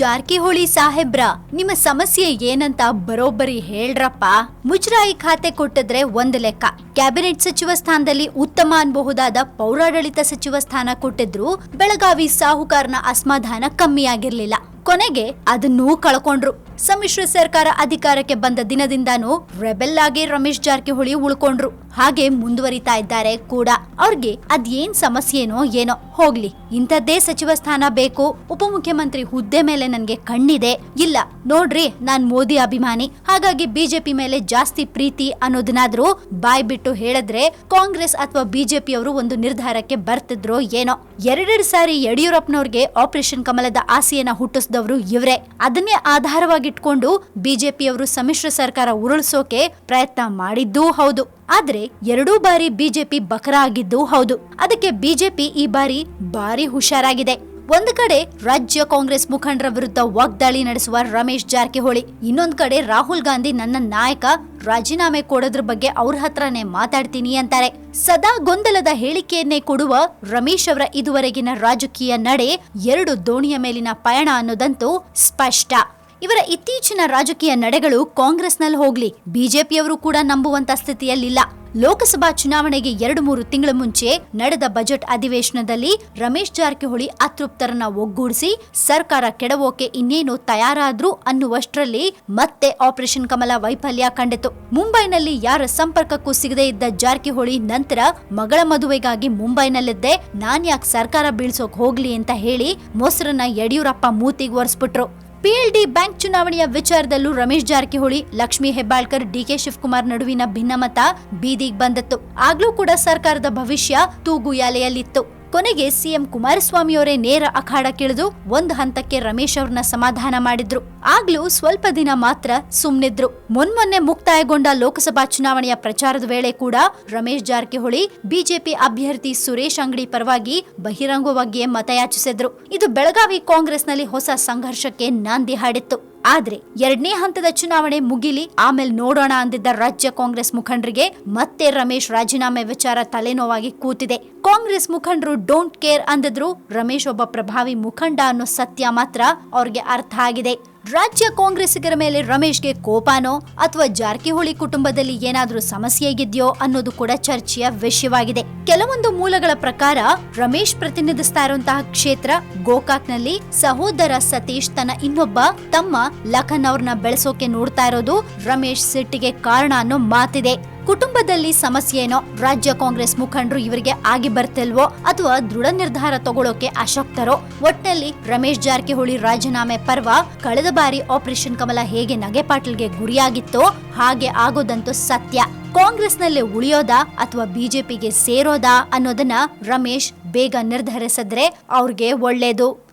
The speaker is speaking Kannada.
ಜಾರಕಿಹೊಳಿ ಸಾಹೇಬ್ರ, ನಿಮ್ಮ ಸಮಸ್ಯೆ ಏನಂತ ಬರೋಬ್ಬರಿ ಹೇಳ್ರಪ್ಪ. ಮುಜರಾಯಿ ಖಾತೆ ಕೊಟ್ಟಿದ್ರೆ ಒಂದ್ ಲೆಕ್ಕ. ಕ್ಯಾಬಿನೆಟ್ ಸಚಿವ ಸ್ಥಾನದಲ್ಲಿ ಉತ್ತಮ ಅನ್ಬಹುದಾದ ಪೌರಾಡಳಿತ ಸಚಿವ ಸ್ಥಾನ ಕೊಟ್ಟಿದ್ರು, ಬೆಳಗಾವಿ ಸಾಹುಕಾರನ ಅಸಮಾಧಾನ ಕಮ್ಮಿ ಆಗಿರ್ಲಿಲ್ಲ ಕೊನೆಗೆ ಅದನ್ನೂ ಕಳ್ಕೊಂಡ್ರು. ಸಮ್ಮಿಶ್ರ ಸರ್ಕಾರ ಅಧಿಕಾರಕ್ಕೆ ಬಂದ ದಿನದಿಂದಾನು ರೆಬೆಲ್ ಆಗಿ ರಮೇಶ್ ಜಾರಕಿಹೊಳಿ ಉಳ್ಕೊಂಡ್ರು. ಹಾಗೆ ಮುಂದುವರಿತಾ ಇದ್ದಾರೆ ಕೂಡ. ಅವ್ರಿಗೆ ಅದೇನ್ ಸಮಸ್ಯೆನೋ ಏನೋ. ಹೋಗ್ಲಿ, ಇಂಥದ್ದೇ ಸಚಿವ ಸ್ಥಾನ ಬೇಕು. ಉಪಮುಖ್ಯಮಂತ್ರಿ ಹುದ್ದೆ ಮೇಲೆ ನನ್ಗೆ ಕಣ್ಣಿದೆ. ಇಲ್ಲ, ನೋಡ್ರಿ, ನಾನ್ ಮೋದಿ ಅಭಿಮಾನಿ. ಹಾಗಾಗಿ ಬಿಜೆಪಿ ಮೇಲೆ ಜಾಸ್ತಿ ಪ್ರೀತಿ ಅನ್ನೋದನ್ನಾದ್ರೂ ಬಾಯ್ ಬಿಟ್ಟು ಹೇಳಿದ್ರೆ ಕಾಂಗ್ರೆಸ್ ಅಥವಾ ಬಿಜೆಪಿ ಅವರು ಒಂದು ನಿರ್ಧಾರಕ್ಕೆ ಬರ್ತಿದ್ರು ಏನೋ. ಎರಡೆರಡು ಸಾರಿ ಯಡಿಯೂರಪ್ಪನವ್ರಿಗೆ ಆಪರೇಷನ್ ಕಮಲದ ಆಸೆಯನ್ನ ಹುಟ್ಟಿಸಿದವರು ಇವರೇ. ಅದನ್ನೇ ಆಧಾರವಾಗಿಟ್ಕೊಂಡು ಬಿಜೆಪಿಯವರು ಸಮ್ಮಿಶ್ರ ಸರ್ಕಾರ ಉರುಳಿಸೋಕೆ ಪ್ರಯತ್ನ ಮಾಡಿದ್ದೂ ಹೌದು. ಆದ್ರೆ ಎರಡೂ ಬಾರಿ ಬಿಜೆಪಿ ಬಕರ ಆಗಿದ್ದೂ ಹೌದು. ಅದಕ್ಕೆ ಬಿಜೆಪಿ ಈ ಬಾರಿ ಬಾರಿ ಹುಷಾರಾಗಿದೆ. ಒಂದು ಕಡೆ ರಾಜ್ಯ ಕಾಂಗ್ರೆಸ್ ಮುಖಂಡರ ವಿರುದ್ಧ ವಾಗ್ದಾಳಿ ನಡೆಸುವ ರಮೇಶ್ ಜಾರಕಿಹೊಳಿ, ಇನ್ನೊಂದ್ ಕಡೆ ರಾಹುಲ್ ಗಾಂಧಿ ನನ್ನ ನಾಯಕ ರಾಜೀನಾಮೆ ಕೊಡೋದ್ರ ಬಗ್ಗೆ ಅವ್ರ ಹತ್ರನೇ ಮಾತಾಡ್ತೀನಿ ಅಂತಾರೆ. ಸದಾ ಗೊಂದಲದ ಹೇಳಿಕೆಯನ್ನೇ ಕೊಡುವ ರಮೇಶ್ ಅವರ ಇದುವರೆಗಿನ ರಾಜಕೀಯ ನಡೆ ಎರಡು ದೋಣಿಯ ಮೇಲಿನ ಪಯಣ ಅನ್ನೋದಂತೂ ಸ್ಪಷ್ಟ. ಇವರ ಇತ್ತೀಚಿನ ರಾಜಕೀಯ ನಡೆಗಳು ಕಾಂಗ್ರೆಸ್ನಲ್ಲಿ ಹೋಗ್ಲಿ, ಬಿಜೆಪಿಯವರು ಕೂಡ ನಂಬುವಂತ ಸ್ಥಿತಿಯಲ್ಲಿಲ್ಲ. ಲೋಕಸಭಾ ಚುನಾವಣೆಗೆ ಎರಡು ಮೂರು ತಿಂಗಳ ಮುಂಚೆ ನಡೆದ ಬಜೆಟ್ ಅಧಿವೇಶನದಲ್ಲಿ ರಮೇಶ್ ಜಾರಕಿಹೊಳಿ ಅತೃಪ್ತರನ್ನ ಒಗ್ಗೂಡಿಸಿ, ಸರ್ಕಾರ ಕೆಡವೋಕೆ ಇನ್ನೇನು ತಯಾರಾದ್ರು ಅನ್ನುವಷ್ಟರಲ್ಲಿ ಮತ್ತೆ ಆಪರೇಷನ್ ಕಮಲ ವೈಫಲ್ಯ ಕಂಡಿತು. ಮುಂಬೈನಲ್ಲಿ ಯಾರ ಸಂಪರ್ಕಕ್ಕೂ ಸಿಗದೇ ಇದ್ದ ಜಾರಕಿಹೊಳಿ ನಂತರ ಮಗಳ ಮದುವೆಗಾಗಿ ಮುಂಬೈನಲ್ಲಿದ್ದೆ ನಾನ್ ಯಾಕೆ ಸರ್ಕಾರ ಬೀಳ್ಸೋಕ್ ಹೋಗ್ಲಿ ಅಂತ ಹೇಳಿ ಮೊಸರನ್ನ ಯಡಿಯೂರಪ್ಪ ಮೂತಿಗೆ ಒರೆಸ್ಬಿಟ್ರು. ಪಿಎಲ್ಡಿ ಬ್ಯಾಂಕ್ ಚುನಾವಣೆಯ ವಿಚಾರದಲ್ಲೂ ರಮೇಶ್ ಜಾರಕಿಹೊಳಿ, ಲಕ್ಷ್ಮೀ ಹೆಬ್ಬಾಳ್ಕರ್, ಡಿಕೆ ಶಿವಕುಮಾರ್ ನಡುವಿನ ಭಿನ್ನಮತ ಬೀದಿಗೆ ಬಂದಿತ್ತು. ಆಗ್ಲೂ ಕೂಡ ಸರ್ಕಾರದ ಭವಿಷ್ಯ ತೂಗುಯಾಲೆಯಲ್ಲಿತ್ತು ಕೊನೆಗೆ ಸಿಎಂ ಕುಮಾರಸ್ವಾಮಿಯವರೇ ನೇರ ನೇರ ಅಖಾಡಕ್ಕಿಳಿದು ಒಂದು ಹಂತಕ್ಕೆ ರಮೇಶ್ ಅವ್ರನ್ನ ಸಮಾಧಾನ ಮಾಡಿದ್ರು. ಆಗ್ಲೂ ಸ್ವಲ್ಪ ದಿನ ಮಾತ್ರ ಸುಮ್ನಿದ್ರು. ಮೊನ್ಮೊನ್ನೆ ಮುಕ್ತಾಯಗೊಂಡ ಲೋಕಸಭಾ ಚುನಾವಣೆಯ ಪ್ರಚಾರದ ವೇಳೆ ಕೂಡ ರಮೇಶ್ ಜಾರಕಿಹೊಳಿ, ಬಿಜೆಪಿ ಅಭ್ಯರ್ಥಿ ಸುರೇಶ್ ಅಂಗಡಿ ಪರವಾಗಿ ಬಹಿರಂಗವಾಗಿಯೇ ಮತಯಾಚಿಸಿದ್ರು. ಇದು ಬೆಳಗಾವಿ ಕಾಂಗ್ರೆಸ್ನಲ್ಲಿ ಹೊಸ ಸಂಘರ್ಷಕ್ಕೆ ನಾಂದಿ ಹಾಡಿತ್ತು. ಆದ್ರೆ ಎರಡನೇ ಹಂತದ ಚುನಾವಣೆ ಮುಗಿಲಿ, ಆಮೇಲೆ ನೋಡೋಣ ಅಂದಿದ್ದ ರಾಜ್ಯ ಕಾಂಗ್ರೆಸ್ ಮುಖಂಡರಿಗೆ ಮತ್ತೆ ರಮೇಶ್ ರಾಜೀನಾಮೆ ವಿಚಾರ ತಲೆನೋವಾಗಿ ಕೂತಿದೆ. ಕಾಂಗ್ರೆಸ್ ಮುಖಂಡರು ಡೋಂಟ್ ಕೇರ್ ಅಂದಿದ್ರು, ರಮೇಶ್ ಒಬ್ಬ ಪ್ರಭಾವಿ ಮುಖಂಡ ಅನ್ನೋ ಸತ್ಯ ಮಾತ್ರ ಅವ್ರಿಗೆ ಅರ್ಥ ಆಗಿದೆ. ರಾಜ್ಯ ಕಾಂಗ್ರೆಸ್ಸಿಗರ ಮೇಲೆ ರಮೇಶ್ಗೆ ಕೋಪಾನೋ ಅಥವಾ ಜಾರಕಿಹೊಳಿ ಕುಟುಂಬದಲ್ಲಿ ಏನಾದರೂ ಸಮಸ್ಯೆ ಇದೆಯೋ ಅನ್ನೋದು ಕೂಡ ಚರ್ಚೆಯ ವಿಷಯವಾಗಿದೆ. ಕೆಲವೊಂದು ಮೂಲಗಳ ಪ್ರಕಾರ ರಮೇಶ್ ಪ್ರತಿನಿಧಿಸ್ತಾ ಇರುವಂತಹ ಕ್ಷೇತ್ರ ಗೋಕಾಕ್ನಲ್ಲಿ ಸಹೋದರ ಸತೀಶ್ ತನ್ನ ಇನ್ನೊಬ್ಬ ತಮ್ಮ ಲಖನ್ ಅವ್ರನ್ನ ಬೆಳೆಸೋಕೆ ನೋಡ್ತಾ ಇರೋದು ರಮೇಶ್ ಸಿಟ್ಟಿಗೆ ಕಾರಣ ಅನ್ನೋ ಮಾತಿದೆ. ಕುಟುಂಬದಲ್ಲಿ ಸಮಸ್ಯೆ ಏನೋ ರಾಜ್ಯ ಕಾಂಗ್ರೆಸ್ ಮುಖಂಡರು ಇವರಿಗೆ ಆಗಿ ಬರ್ತಿಲ್ವೋ ಅಥವಾ ದೃಢ ನಿರ್ಧಾರ ತಗೊಳ್ಳೋಕೆ ಅಶಕ್ತರೋ? ಒಟ್ನಲ್ಲಿ ರಮೇಶ್ ಜಾರಕಿಹೊಳಿ ರಾಜೀನಾಮೆ ಪರ್ವ ಕಳೆದ ಬಾರಿ ಆಪರೇಷನ್ ಕಮಲ ಹೇಗೆ ನಗೆಪಾಟಲ್ಗೆ ಗುರಿಯಾಗಿತ್ತೋ ಹಾಗೆ ಆಗೋದಂತೂ ಸತ್ಯ. ಕಾಂಗ್ರೆಸ್ನಲ್ಲೇ ಉಳಿಯೋದಾ ಅಥವಾ ಬಿಜೆಪಿಗೆ ಸೇರೋದಾ ಅನ್ನೋದನ್ನ ರಮೇಶ್ ಬೇಗ ನಿರ್ಧರಿಸಿದ್ರೆ ಅವ್ರಿಗೆ ಒಳ್ಳೇದು.